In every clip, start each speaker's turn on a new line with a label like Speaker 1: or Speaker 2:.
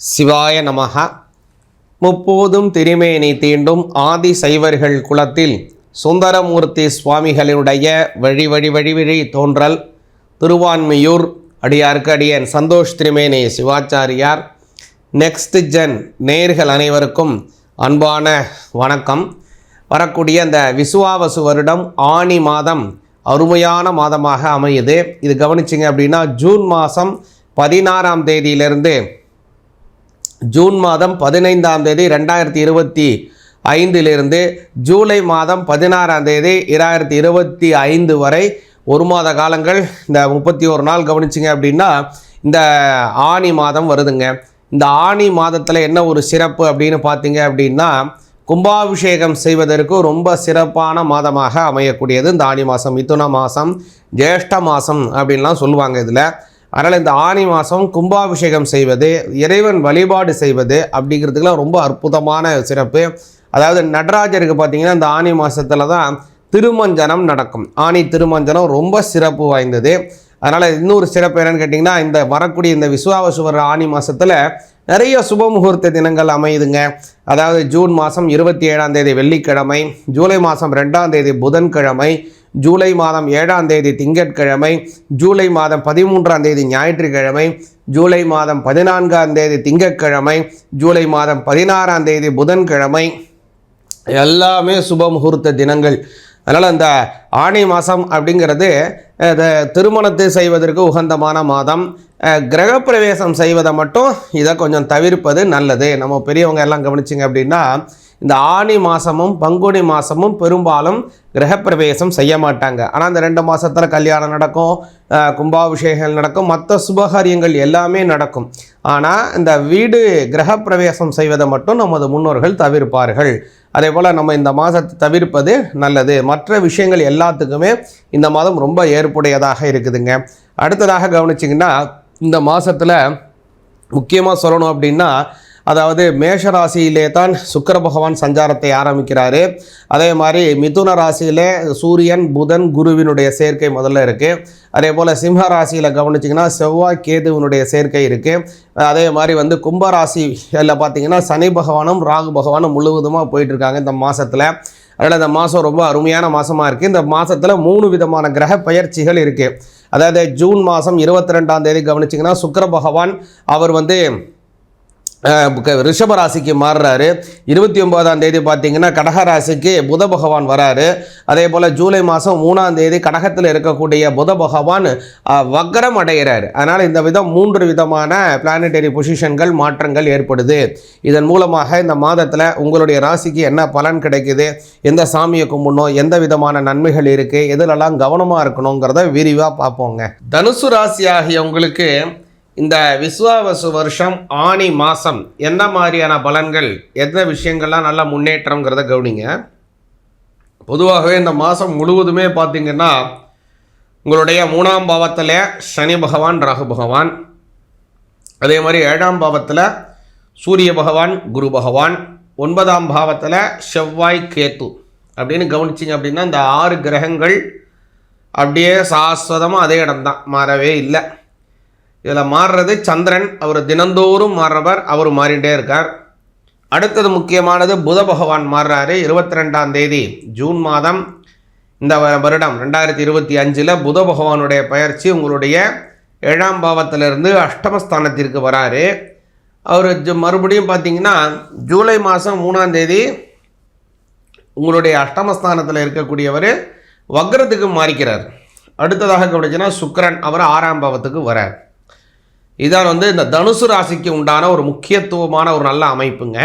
Speaker 1: சிவாய நமக முப்போதும் திருமேனி தீண்டும் ஆதி சைவர்கள் குலத்தில் சுந்தரமூர்த்தி சுவாமிகளினுடைய வழி வழி வழி வழி தோன்றல் திருவான்மியூர் அடியார்க்கு அடியன் சந்தோஷ் திருமேனி சிவாச்சாரியார். நெக்ஸ்ட் ஜென் நேர்கள் அனைவருக்கும் அன்பான வணக்கம். வரக்கூடிய அந்த விசுவாவசு வருடம் ஆனி மாதம் அருமையான மாதமாக அமையுது. இது கவனிச்சிங்க அப்படின்னா ஜூன் மாதம் பதினாறாம் தேதியிலிருந்து ஜூன் மாதம் பதினைந்தாம் தேதி ரெண்டாயிரத்தி இருபத்தி ஐந்திலிருந்து ஜூலை மாதம் பதினாறாம் தேதி இரண்டாயிரத்தி இருபத்தி ஐந்து வரை ஒரு மாத காலங்கள். இந்த முப்பத்தி ஒரு நாள் கவனிச்சிங்க அப்படின்னா இந்த ஆனி மாதம் வருதுங்க. இந்த ஆனி மாதத்தில் என்ன ஒரு சிறப்பு அப்படின்னு பார்த்தீங்க அப்படின்னா கும்பாபிஷேகம் செய்வதற்கு ரொம்ப சிறப்பான மாதமாக அமையக்கூடியது இந்த ஆனி மாதம். மிதுன மாதம் ஜேஷ்ட மாதம் அப்படின்லாம் சொல்லுவாங்க இதில். அதனால் இந்த ஆனி மாதம் கும்பாபிஷேகம் செய்வது இறைவன் வழிபாடு செய்வது அப்படிங்கிறதுக்கெல்லாம் ரொம்ப அற்புதமான சிறப்பு. அதாவது நடராஜருக்கு பார்த்தீங்கன்னா இந்த ஆனி மாதத்தில் தான் திருமஞ்சனம் நடக்கும். ஆனி திருமஞ்சனம் ரொம்ப சிறப்பு வாய்ந்தது. அதனால் இன்னொரு சிறப்பு என்னென்னு கேட்டிங்கன்னா இந்த வரக்கூடிய இந்த விஸ்வாவசுவர ஆனி மாதத்தில் நிறைய சுப முகூர்த்த தினங்கள் அமையுதுங்க. அதாவது ஜூன் மாதம் இருபத்தி ஏழாம் தேதி வெள்ளிக்கிழமை ஜூலை மாதம் ரெண்டாம் தேதி புதன்கிழமை ஜூலை மாதம் ஏழாம் தேதி திங்கட்கிழமை ஜூலை மாதம் பதிமூன்றாம் தேதி ஞாயிற்றுக்கிழமை ஜூலை மாதம் பதினான்காம் தேதி திங்கட்கிழமை ஜூலை மாதம் பதினாறாம் தேதி புதன்கிழமை. எல்லாமே சுப முகூர்த்த தினங்கள். அதனால் இந்த ஆணி மாதம் அப்படிங்கிறது திருமணத்தை செய்வதற்கு உகந்தமான மாதம். கிரகப்பிரவேசம் செய்வதை மட்டும் இதை கொஞ்சம் தவிர்ப்பது நல்லது. நம்ம பெரியவங்க எல்லாம் கவனிச்சிங்க அப்படின்னா இந்த ஆணி மாதமும் பங்குனி மாதமும் பெரும்பாலும் கிரகப்பிரவேசம் செய்ய மாட்டாங்க. ஆனால் இந்த ரெண்டு மாதத்தில் கல்யாணம் நடக்கும் கும்பாபிஷேகங்கள் நடக்கும் மற்ற சுபகாரியங்கள் எல்லாமே நடக்கும். ஆனால் இந்த வீடு கிரகப்பிரவேசம் செய்வதை மட்டும் நமது முன்னோர்கள் தவிர்ப்பார்கள். அதே போல் நம்ம இந்த மாதத்தை தவிர்ப்பது நல்லது. மற்ற விஷயங்கள் எல்லாத்துக்குமே இந்த மாதம் ரொம்ப ஏற்புடையதாக இருக்குதுங்க. அடுத்ததாக கவனிச்சிங்கன்னா இந்த மாதத்தில் முக்கியமாக சொல்லணும் அப்படின்னா அதாவது மேஷ ராசியிலே தான் சுக்கர பகவான் சஞ்சாரத்தை ஆரம்பிக்கிறாரு. அதே மாதிரி மிதுன ராசியிலே சூரியன் புதன் குருவினுடைய சேர்க்கை முதல்ல இருக்குது அதே போல் சிம்ம ராசியில் கவனிச்சிங்கன்னா செவ்வாய் கேதுவினுடைய சேர்க்கை இருக்குது அதே மாதிரி வந்து கும்பராசி ராசியில் பார்த்தீங்கன்னா சனி பகவானும் ராகு பகவானும் முழுவதுமாக போயிட்டுருக்காங்க இந்த மாதத்தில் அதனால் இந்த மாதம் ரொம்ப அருமையான மாதமாக இருக்குது இந்த மாதத்தில் மூணு விதமான கிரக பயிற்சிகள் இருக்குது அதாவது ஜூன் மாதம் இருபத்தி ரெண்டாம் தேதி கவனிச்சிங்கன்னா சுக்கர பகவான் அவர் வந்து ரிஷப ராசிக்கு மாறுறாரு. இருபத்தி ஒன்பதாம் தேதி பார்த்தீங்கன்னா கடக ராசிக்கு புத பகவான் வராரு. அதே போல் ஜூலை மாதம் மூணாம் தேதி கடகத்தில் இருக்கக்கூடிய புத பகவான் வக்கரம் வக்ரம் அடைகிறார். அதனால் இந்த விதம் மூன்று விதமான பிளானட்டரி பொசிஷன்கள் மாற்றங்கள் ஏற்படுது. இதன் மூலமாக இந்த மாதத்தில் உங்களுடைய ராசிக்கு என்ன பலன் கிடைக்குது? எந்த சாமியை கும்பிடணும்? எந்த விதமான நன்மைகள் இருக்குது எதிலெல்லாம் கவனமாக இருக்கணுங்கிறத விரிவாக பார்ப்போங்க. தனுசு ராசி ஆகிய உங்களுக்கு இந்த விஸ்வாவசு வருஷம் ஆணி மாதம் என்ன மாதிரியான பலன்கள் எந்த விஷயங்கள்லாம் நல்ல முன்னேற்றங்கிறத கவனிங்க. பொதுவாகவே இந்த மாதம் முழுவதுமே பார்த்திங்கன்னா உங்களுடைய மூணாம் பாவத்தில் சனி பகவான் ராகு பகவான். அதே மாதிரி ஏழாம் பாவத்தில் சூரிய பகவான் குரு பகவான். ஒன்பதாம் பாவத்தில் செவ்வாய் கேத்து. அப்படின்னு கவனிச்சிங்க அப்படின்னா இந்த ஆறு கிரகங்கள் அப்படியே சாஸ்வதமாக அதே இடம்தான் மாறவே இல்லை. இதில் மாறுறது சந்திரன் அவர் தினந்தோறும் மாறுறவர் அவர் மாறிட்டே இருக்கார். அடுத்தது முக்கியமானது புத பகவான் மாறுறாரு இருபத்தி ரெண்டாம் தேதி ஜூன் மாதம். இந்த வருடம் ரெண்டாயிரத்தி இருபத்தி அஞ்சில் புத பகவானுடைய பயிற்சி உங்களுடைய ஏழாம் பாவத்திலிருந்து அஷ்டமஸ்தானத்திற்கு வராரு. அவர் மறுபடியும் பார்த்தீங்கன்னா ஜூலை மாதம் மூணாம் தேதி உங்களுடைய அஷ்டமஸ்தானத்தில் இருக்கக்கூடியவர் வக்ரத்துக்கு மாறிக்கிறார். அடுத்ததாக கவனிச்சுன்னா சுக்கிரன் அவர் ஆறாம் பாவத்துக்கு வரார். இதான் வந்து இந்த தனுசு ராசிக்கு உண்டான ஒரு முக்கியத்துவமான ஒரு நல்ல அமைப்புங்க.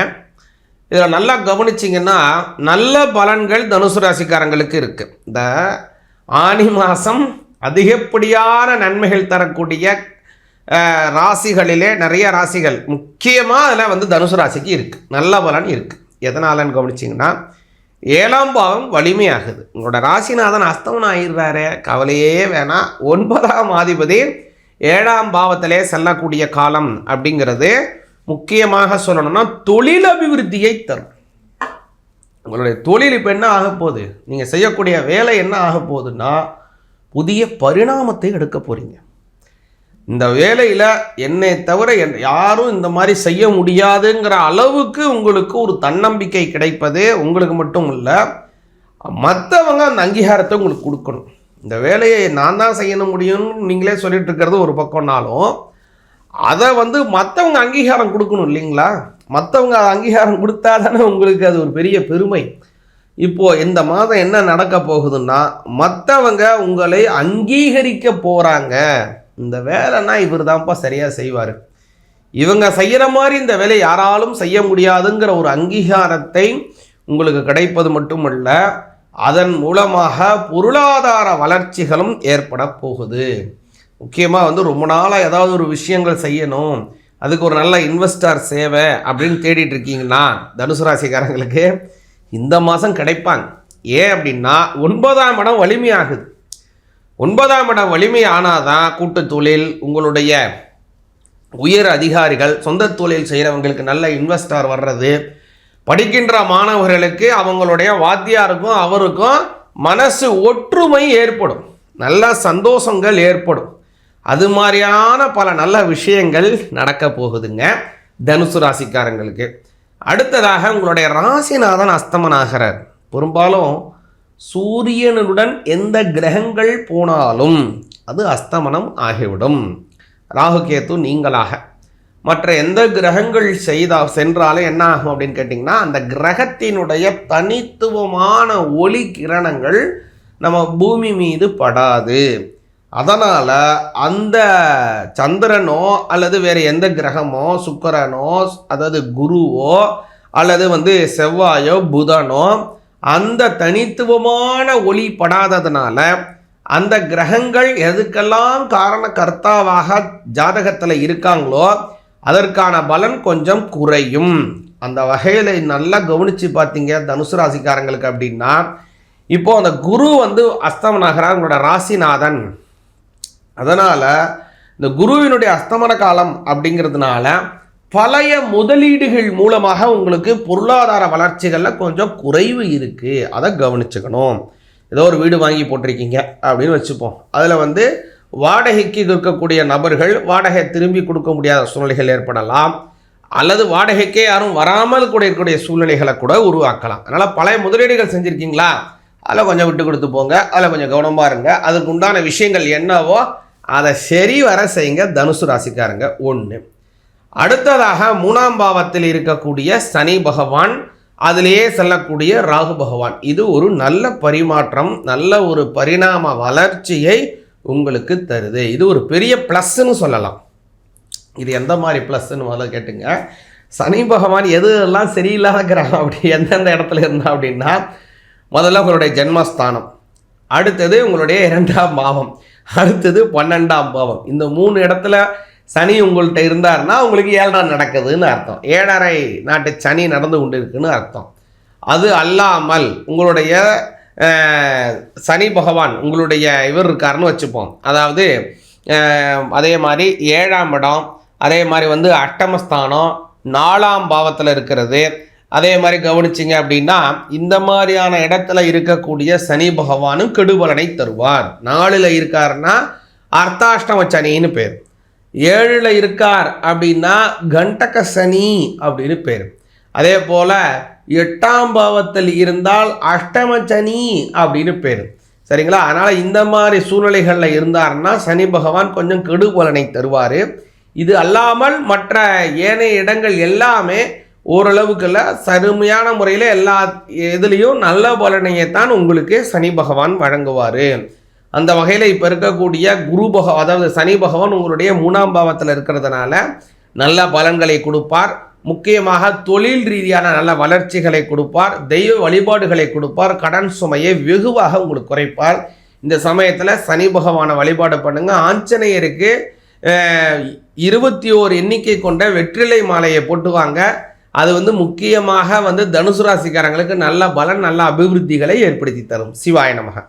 Speaker 1: இதில் நல்லா கவனிச்சிங்கன்னா நல்ல பலன்கள் தனுசு ராசிக்காரங்களுக்கு இருக்குது இந்த ஆனி மாதம் அதிகப்படியான நன்மைகள் தரக்கூடிய ராசிகளிலே நிறைய ராசிகள் முக்கியமாக அதில் வந்து தனுசு ராசிக்கு இருக்குது நல்ல பலன் இருக்குது எதனாலன்னு கவனிச்சிங்கன்னா ஏழாம் பாவம் வலிமையாகுது. உங்களோட ராசிநாதன் அஸ்தமனம் ஆயிடுறாரு கவலையே வேணாம். ஒன்பதாம் அதிபதி ஏழாம் பாவத்திலே செல்லக்கூடிய காலம் அப்படிங்கிறது முக்கியமாக சொல்லணும்னா தொழில் அபிவிருத்தியை தரும். உங்களுடைய தொழில் இப்போ என்ன ஆக போகுது? நீங்கள் செய்யக்கூடிய வேலை என்ன ஆக போகுதுன்னா புதிய பரிணாமத்தை எடுக்க போகிறீங்க இந்த வேலையில் என்னை தவிர என் யாரும் இந்த மாதிரி செய்ய முடியாதுங்கிற அளவுக்கு உங்களுக்கு ஒரு தன்னம்பிக்கை கிடைப்பது உங்களுக்கு மட்டும் இல்லை மற்றவங்க அந்த அங்கீகாரத்தை உங்களுக்கு கொடுக்கணும். இந்த வேலையை நான் தான் செய்யணும் முடியும்னு நீங்களே சொல்லிட்டு இருக்கிறது ஒரு பக்கம்னாலும் அதை வந்து மற்றவங்க அங்கீகாரம் கொடுக்கணும் இல்லைங்களா? மற்றவங்க அதை அங்கீகாரம் கொடுத்தா தானே உங்களுக்கு அது ஒரு பெரிய பெருமை. இப்போது இந்த மாதம் என்ன நடக்க போகுதுன்னா மற்றவங்க உங்களை அங்கீகரிக்க போகிறாங்க இந்த வேலைன்னா இவர் தான்ப்பா சரியாக செய்வார். இவங்க செய்கிற மாதிரி இந்த வேலை யாராலும் செய்ய முடியாதுங்கிற ஒரு அங்கீகாரத்தை உங்களுக்கு கிடைப்பது மட்டுமல்ல அதன் மூலமாக பொருளாதார வளர்ச்சிகளும் ஏற்பட போகுது. முக்கியமாக வந்து ரொம்ப நாளாக ஏதாவது ஒரு விஷயங்கள் செய்யணும். அதுக்கு ஒரு நல்ல இன்வெஸ்டர் சேவை அப்படின்னு தேடிட்டு இருக்கீங்கன்னா தனுசு ராசிக்காரங்களுக்கு இந்த மாதம் கிடைப்பாங்க. ஏன் அப்படின்னா ஒன்பதாம் இடம் வலிமையாகுது. ஒன்பதாம் இடம் வலிமை ஆனாதான் கூட்டு தொழில் உங்களுடைய உயர் அதிகாரிகள் சொந்த தொழில் செய்கிறவங்களுக்கு நல்ல இன்வெஸ்டார் வர்றது படிக்கின்ற மாணவர்களுக்கு அவங்களுடைய வாத்தியாருக்கும் அவருக்கும் மனசு ஒற்றுமை ஏற்படும். நல்ல சந்தோஷங்கள் ஏற்படும். அது மாதிரியான பல நல்ல விஷயங்கள் நடக்க போகுதுங்க தனுசு ராசிக்காரங்களுக்கு. அடுத்ததாக உங்களுடைய ராசிநாதன் அஸ்தமனாகிறார். பெரும்பாலும் சூரியனுடன் எந்த கிரகங்கள் போனாலும் அது அஸ்தமனம் ஆகிவிடும். ராகுகேத்து நீங்களாக. மற்ற எந்த கிரகங்கள் செய்தா சென்றாலும் என்ன ஆகும் அப்படின்னு கேட்டிங்கன்னா அந்த கிரகத்தினுடைய தனித்துவமான ஒளி கிரணங்கள் நம்ம பூமி மீது படாது. அதனால் அந்த சந்திரனோ அல்லது வேறு எந்த கிரகமோ சுக்கரனோ அதாவது குருவோ அல்லது வந்து செவ்வாயோ புதனோ அந்த தனித்துவமான ஒளி படாததுனால அந்த கிரகங்கள் எதுக்கெல்லாம் காரண கர்த்தாவாக ஜாதகத்தில் இருக்காங்களோ அதற்கான பலன் கொஞ்சம் குறையும். அந்த வகையில் நல்லா கவனித்து பார்த்தீங்க தனுசு ராசிக்காரங்களுக்கு அப்படின்னா இப்போது அந்த குரு வந்து அஸ்தமனாகிறார் உங்களோட ராசிநாதன். அதனால் இந்த குருவினுடைய அஸ்தமன காலம் அப்படிங்கிறதுனால பழைய முதலீடுகள் மூலமாக உங்களுக்கு பொருளாதார வளர்ச்சிகளில் கொஞ்சம் குறைவு இருக்குது அதை கவனிச்சுக்கணும். ஏதோ ஒரு வீடு வாங்கி போட்டிருக்கீங்க அப்படின்னு வச்சுப்போம். அதில் வந்து வாடகைக்கு இருக்கக்கூடிய நபர்கள் வாடகை திரும்பி கொடுக்க முடியாத சூழ்நிலைகள் ஏற்படலாம். அல்லது வாடகைக்கே யாரும் வராமல் கூட இருக்கக்கூடிய சூழ்நிலைகளை கூட உருவாக்கலாம். அதனால் பழைய முதலீடுகள் செஞ்சுருக்கீங்களா? அதில் கொஞ்சம் விட்டு கொடுத்து போங்க. அதில் கொஞ்சம் கவனமாக இருங்க. அதுக்கு உண்டான விஷயங்கள் என்னவோ அதை சரி வர செய்யுங்க. தனுசு ராசிக்காரங்க ஒன்று அடுத்ததாக மூணாம் பாவத்தில் இருக்கக்கூடிய சனி பகவான் அதிலேயே செல்லக்கூடிய ராகு பகவான். இது ஒரு நல்ல பரிமாற்றம் நல்ல ஒரு பரிணாம வளர்ச்சியை உங்களுக்கு தருது. இது ஒரு பெரிய ப்ளஸ்ன்னு சொல்லலாம். இது எந்த மாதிரி ப்ளஸ்ன்னு முதல்ல கேட்டுங்க. சனி பகவான் எது எல்லாம் சரியில்லாத கிரகம் அப்படி எந்தெந்த இடத்துல இருந்தா அப்படின்னா முதல்ல உங்களுடைய ஜென்மஸ்தானம். அடுத்தது உங்களுடைய இரண்டாம் பாவம். அடுத்தது பன்னெண்டாம் பாவம். இந்த மூணு இடத்துல சனி உங்கள்கிட்ட இருந்தாருன்னா உங்களுக்கு ஏழரை நடக்குதுன்னு அர்த்தம். ஏழரை நாட்டு சனி நடந்து கொண்டு இருக்குன்னு அர்த்தம். அது அல்லாமல் உங்களுடைய சனி பகவான் உங்களுடைய இவர் இருக்காருன்னு வச்சுப்போம். அதாவது அதே மாதிரி ஏழாம் இடம் அதே மாதிரி வந்து அட்டமஸ்தானம் நாலாம் பாவத்தில் இருக்கிறது. அதே மாதிரி கவனிச்சிங்க அப்படின்னா இந்த மாதிரியான இடத்துல இருக்கக்கூடிய சனி பகவானும் கெடுபலனை தருவார். நாலில் இருக்காருன்னா அர்த்தாஷ்டம சனின்னு பேர். ஏழில் இருக்கார் அப்படின்னா கண்டக சனி அப்படின்னு பேர். அதே போல் எட்டாம் பாவத்தில் இருந்தால் அஷ்டம சனி அப்படின்னு பேர். சரிங்களா? அதனால் இந்த மாதிரி சூழ்நிலைகளில் இருந்தாருன்னா சனி பகவான் கொஞ்சம் கெடுபலனை தருவார். இது அல்லாமல் மற்ற ஏனைய இடங்கள் எல்லாமே ஓரளவுக்குள்ள சருமையான முறையில் எல்லா இதுலேயும் நல்ல பலனையை தான் உங்களுக்கு சனி பகவான் வழங்குவார். அந்த வகையில் இப்போ இருக்கக்கூடிய குரு பகவான் அதாவது சனி பகவான் உங்களுடைய மூணாம் பாவத்தில் இருக்கிறதுனால நல்ல பலன்களை கொடுப்பார். முக்கியமாக தொழில் ரீதியான நல்ல வளர்ச்சிகளை கொடுப்பார் தெய்வ வழிபாடுகளை கொடுப்பார் கடன் சுமையை வெகுவாக உங்களுக்கு குறைப்பார். இந்த சமயத்தில் சனி பகவானை வழிபாடு பண்ணுங்கள் ஆஞ்சநேயருக்கு இருபத்தி ஓர் எண்ணிக்கை கொண்ட வெற்றிலை மாலையை போட்டுவாங்க அது வந்து முக்கியமாக வந்து தனுசு ராசிக்காரங்களுக்கு நல்ல பலன் நல்ல அபிவிருத்திகளை ஏற்படுத்தி தரும். சிவாய நமக.